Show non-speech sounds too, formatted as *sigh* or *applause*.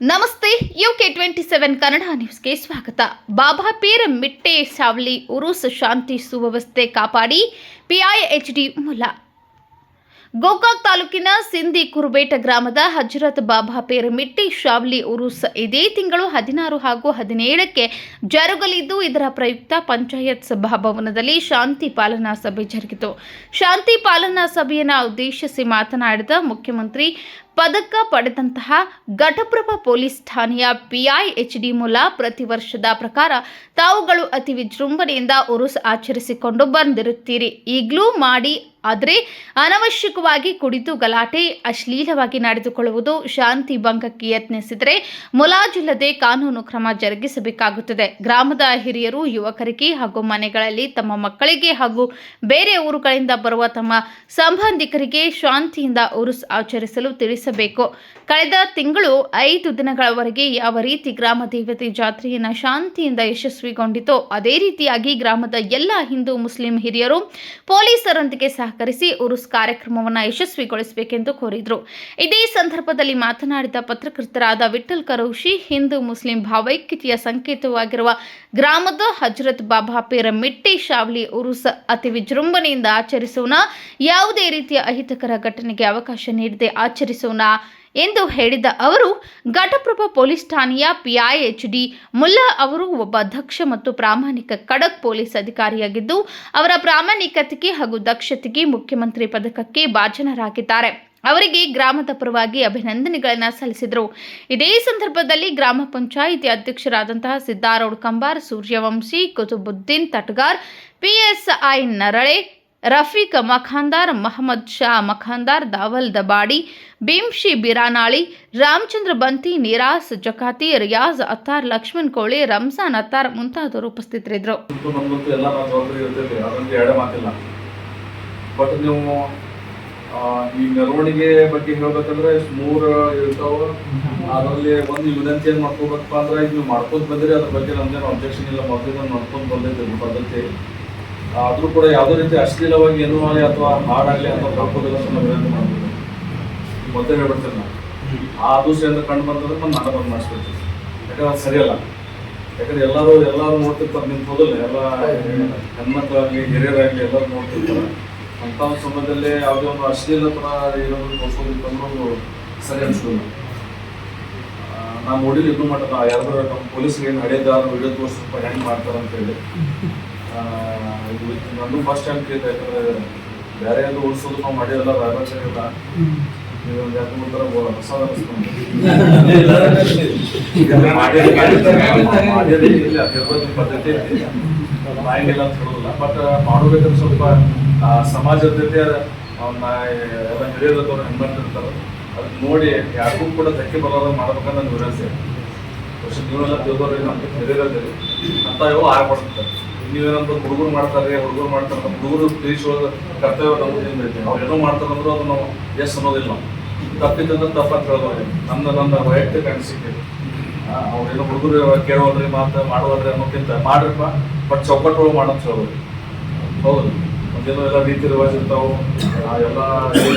ನಮಸ್ತೆ UK twenty seven Kannada ನ್ಯೂಸ್ಗೆ ಸ್ವಾಗತ. ಬಾಬಾ ಪೀರ್ ಮಿಟ್ಟೆ ಸಾವಳಿ ಉರುಸ್ ಶಾಂತಿ ಸುವ್ಯವಸ್ಥೆ ಕಾಪಾಡಿ ಪಿಐಎಚ್ಡಿ ಮೂಲ. ಗೋಕಾಕ್ ತಾಲೂಕಿನ ಸಿಂಧಿ ಕುರುಬೇಟ ಗ್ರಾಮದ ಹಜರತ್ ಬಾಬಾ ಪೇರ್ ಮಿಟ್ಟಿ ಶಾವ್ಲಿ ಉರುಸ್ ಇದೇ ತಿಂಗಳು ಹದಿನಾರು ಹಾಗೂ ಹದಿನೇಳಕ್ಕೆ ಜರುಗಲಿದ್ದು, ಇದರ ಪ್ರಯುಕ್ತ ಪಂಚಾಯತ್ ಸಭಾಭವನದಲ್ಲಿ ಶಾಂತಿ ಪಾಲನಾ ಸಭೆ ಜರುಗಿತು. ಶಾಂತಿ ಪಾಲನಾ ಸಭೆಯನ್ನು ಉದ್ದೇಶಿಸಿ ಮಾತನಾಡಿದ ಮುಖ್ಯಮಂತ್ರಿ ಪದಕ ಪಡೆದಂತಹ ಘಟಪ್ರಭ ಪೊಲೀಸ್ ಠಾಣೆಯ ಪಿಐಎಚ್ಡಿ ಮೂಲ ಪ್ರತಿ ವರ್ಷದ ಪ್ರಕಾರ ತಾವುಗಳು ಅತಿ ವಿಜೃಂಭಣೆಯಿಂದ ಉರುಸ್ ಆಚರಿಸಿಕೊಂಡು ಬಂದಿರುತ್ತೀರಿ. ಈಗಲೂ ಮಾಡಿ ಆದರೆ ಅನವಶ್ಯಕವಾಗಿ ಕುಡಿದು ಗಲಾಟೆ ಅಶ್ಲೀಲವಾಗಿ ನಡೆದುಕೊಳ್ಳುವುದು ಶಾಂತಿ ಭಂಗಕ್ಕೆ ಯತ್ನಿಸಿದರೆ ಮುಲಾಜಿಲ್ಲದೆ ಕಾನೂನು ಕ್ರಮ ಜರುಗಿಸಬೇಕಾಗುತ್ತದೆ. ಗ್ರಾಮದ ಹಿರಿಯರು, ಯುವಕರಿಗೆ ಹಾಗೂ ಮನೆಗಳಲ್ಲಿ ತಮ್ಮ ಮಕ್ಕಳಿಗೆ ಹಾಗೂ ಬೇರೆ ಊರುಗಳಿಂದ ಬರುವ ತಮ್ಮ ಸಂಬಂಧಿಕರಿಗೆ ಶಾಂತಿಯಿಂದ ಉರುಸ್ ಆಚರಿಸಲು ತಿಳಿಸಬೇಕು ಕಳೆದ ತಿಂಗಳು ಐದು ದಿನಗಳವರೆಗೆ ಯಾವ ರೀತಿ ಗ್ರಾಮ ದೇವತೆ ಜಾತ್ರೆಯನ್ನು ಶಾಂತಿಯಿಂದ ಯಶಸ್ವಿಗೊಂಡಿತೋ, ಅದೇ ರೀತಿಯಾಗಿ ಗ್ರಾಮದ ಎಲ್ಲ ಹಿಂದೂ ಮುಸ್ಲಿಂ ಹಿರಿಯರು ಪೊಲೀಸರೊಂದಿಗೆ ಸಹಕರಿಸಿ ಉರುಸ್ ಕಾರ್ಯಕ್ರಮವನ್ನು ಯಶಸ್ವಿಗೊಳಿಸಬೇಕೆಂದು ಕೋರಿದರು. ಇದೇ ಸಂದರ್ಭದಲ್ಲಿ ಮಾತನಾಡಿದ ಪತ್ರಕರ್ತರಾದ ವಿಠಲ್ ಕರೋಶಿ ಹಿಂದೂ ಮುಸ್ಲಿಂ ಭಾವೈಕ್ಯತೆಯ ಸಂಕೇತವಾಗಿರುವ ಗ್ರಾಮದ ಹಜರತ್ ಬಾಬಾ ಪೀರ ಮಿಟ್ಟಿ ಶಾವ್ಲಿ ಉರುಸ್ ಅತಿ ವಿಜೃಂಭಣೆಯಿಂದ ಆಚರಿಸೋಣ, ಯಾವುದೇ ರೀತಿಯ ಅಹಿತಕರ ಘಟನೆಗೆ ಅವಕಾಶ ನೀಡದೆ ಆಚರಿಸೋಣ ಎಂದು ಹೇಳಿದ ಅವರು, ಘಟಪ್ರಭ ಪೊಲೀಸ್ ಠಾಣೆಯ ಪಿಐ ಎಚ್ ಡಿ ಮುಲ್ಲಾ ಅವರು ಒಬ್ಬ ದಕ್ಷ ಮತ್ತು ಪ್ರಾಮಾಣಿಕ ಖಡಕ್ ಪೊಲೀಸ್ ಅಧಿಕಾರಿಯಾಗಿದ್ದು, ಅವರ ಪ್ರಾಮಾಣಿಕತೆಗೆ ಹಾಗೂ ದಕ್ಷತೆಗೆ ಮುಖ್ಯಮಂತ್ರಿ ಪದಕಕ್ಕೆ ಭಾಜನರಾಗಿದ್ದಾರೆ. ಅವರಿಗೆ ಗ್ರಾಮದ ಪರವಾಗಿ ಅಭಿನಂದನೆಗಳನ್ನು ಸಲ್ಲಿಸಿದರು. ಇದೇ ಸಂದರ್ಭದಲ್ಲಿ ಗ್ರಾಮ ಪಂಚಾಯಿತಿ ಅಧ್ಯಕ್ಷರಾದಂತಹ ಸಿದ್ದಾರೌಡ್ ಕಂಬಾರ್, ಸೂರ್ಯವಂಶಿ, ಕುತುಬುದ್ದೀನ್ ತಟ್ಗಾರ್ ಪಿಎಸ್ಐ ನರಳೆ ರಫೀಕ್ ಮಖಾಂದಾರ್, ಮಹಮ್ಮದ್ ಶಾ ಮಖಾಂದಾರ್, ದಾವಲ್ ದಬಾಡಿ, ಭೀಮ್ಶಿ ಬಿರಾನಾಳಿ, ರಾಮಚಂದ್ರ ಬಂತಿ, ನಿರಾಸ್ ಜಕಾತಿ, ರಿಯಾಜ್ ಅತ್ತಾರ್, ಲಕ್ಷ್ಮಣ್ ಕೋಳಿ, ರಂಜಾನ್ ಅತ್ತಾರ್ ಮುಂತಾದವರು ಉಪಸ್ಥಿತರಿದ್ದರು. ಬಟ್ ನೀವು ಈ ಮೆರವಣಿಗೆ ಬಗ್ಗೆ ಹೇಳ್ಬೇಕಂದ್ರೆ ಮೂರು ಇರ್ತಾವ. ಅದರಲ್ಲಿ ಒಂದು ವಿನಂತಿ ಏನ್ ಮಾಡ್ಕೋಬೇಕಪ್ಪ ಅಂದ್ರೆ ಈಗ ನೀವು ಮಾಡ್ಕೊಂಡ್ ಬಂದಿರಿ. ಅದ್ರ ಬಗ್ಗೆ ನಮ್ದೇನು ಅಬ್ಜೆಕ್ಷನ್ ಇಲ್ಲ. ಮೊದಲಿಂದ ನಡ್ಕೊಂಡು ಬಂದಿದ್ದೆ. ಪದ್ಧತಿ. ಆದ್ರೂ ಕೂಡ ಯಾವುದೇ ರೀತಿ ಅಶ್ಲೀಲವಾಗಿ ಏನು ಆಗಲಿ ಅಥವಾ ಹಾಡಾಗಲಿ ಅಥವಾ ಹಾಕೋದಿಲ್ಲ ಅಂತ ನಾವು ಮೊದಲು ಮಾಡ್ಬೋದು. ಮೊದಲೇ ಹೇಳ್ಬಿಡ್ತೀನಿ ನಾನು. ಆ ದೃಷ್ಟಿಯಿಂದ ಕಂಡು ಬಂದ್ರೆ ನಾನು ನಾಡ ಬಂದ್ ಮಾಡಿಸ್ಬಿಡ್ತೀನಿ ಯಾಕಂದ್ರೆ ಅದು ಸರಿಯಲ್ಲ. ಯಾಕಂದ್ರೆ ಎಲ್ಲರೂ ಎಲ್ಲರೂ ನೋಡ್ತಿರ್ತಾರೆ ನಿಂತು ಹೋದಲ್ಲ ಎಲ್ಲ ಹೆಣ್ಮಕ್ಳಾಗಲಿ, ಹಿರಿಯರಾಗಲಿ ಎಲ್ಲರೂ ನೋಡ್ತಿರ್ತಾರೆ. ಅಂಥ ಒಂದು ಸಮಯದಲ್ಲಿ ಯಾವುದೇ ಒಂದು ಅಶ್ಲೀಲ ಥರ ಏನಾದ್ರು ಅನ್ನೋದು ಸರಿ ಅನ್ಸ್ಕೊಂಡು ನಾನು ನೋಡಿಲ್ಲ ಇನ್ನೂ ಮಟ್ಟ ಯಾರಾದ್ರೂ ನಮ್ಮ ಪೊಲೀಸ್ಗೆ ಏನು ನಡೆಯದ ವಿಡಿಯೋ ತೋರಿಸ್ಬೇಕು ಹೆಂಗೆ ಮಾಡ್ತಾರೆ ಅಂತೇಳಿ ಇದು ನಂದು ಫಸ್ಟ್ ಟೈಮ್ ಕೇಳ್ತಾ ಯಾಕಂದ್ರೆ ಬೇರೆ ಎಲ್ಲ ಉಳಿಸೋದು ನಾವು ಮಾಡಿರಲ್ಲ ಥರ ಹೊಸ ಅನಿಸ್ಕೊಂಡು *laughs* *laughs* ಪದ್ಧತಿ ಅಂತ ಹೇಳೋದಿಲ್ಲ ಬಟ್ ಮಾಡಬೇಕಾದ್ರೆ ಸ್ವಲ್ಪ ಆ, ಸಮಾಜದ ಜೊತೆ ಅವ್ನ ಎಲ್ಲ ಹಿರಿಯರದವ್ರು ಹೆಂಗ್ ಮಾಡ್ತಿರ್ತಾರೆ ಅದನ್ನ ನೋಡಿ ಯಾರಿಗೂ ಕೂಡ ಧಕ್ಕೆ ಬರೋದ ಮಾಡ್ಬೇಕಂತ ನಾನು ವರ್ಷ ನೀವೆಲ್ಲ ದೇವರಿಗೆ ನಮ್ಗೆ ಹಿರಿಯರಲ್ಲಿ ಅಂತ ಇವು ಆಗ್ಬಿಡ್ತಾರೆ ನೀವೇನಂತ ಹುಡುಗರು ಮಾಡ್ತಾರೆ ಹುಡುಗರು ಮಾಡ್ತಾರೆ, ನಮ್ಮ ಹುಡುಗರು ತಿಳಿಸೋದು ಕರ್ತವ್ಯ ನಮ್ದು ಐತಿ ಅವ್ರು ಏನೋ ಮಾಡ್ತಾರೆ ಅಂದ್ರೆ ಅದು ನಾವು ಎಸ್ ಅನ್ನೋದಿಲ್ಲ. ನಾವು ತಪ್ಪಿದ್ದಂದ್ರೆ ತಪ್ಪಂತ ಹೇಳ್ಬೋದು ನನ್ನ ನನ್ನ ವೈಯಕ್ತಿಕ ಅನಿಸಿಕೆ. ಅವ್ರೇನೋ ಹುಡುಗರು ಕೇಳೋದ್ರಿ ಮಾತು ಮಾಡೋದ್ರಿ ಅನ್ನೋಕ್ಕಿಂತ ಮಾಡ್ರಪ್ಪ, ಬಟ್ ಚೌಕಟ್ಟು ಮಾಡೋದು ಹೇಳೋದು ಹೌದು. ಒಂದೇನೋ ಎಲ್ಲ ರೀತಿ ರಿವಾಜ್ ಇರ್ತಾವೆ ಎಲ್ಲ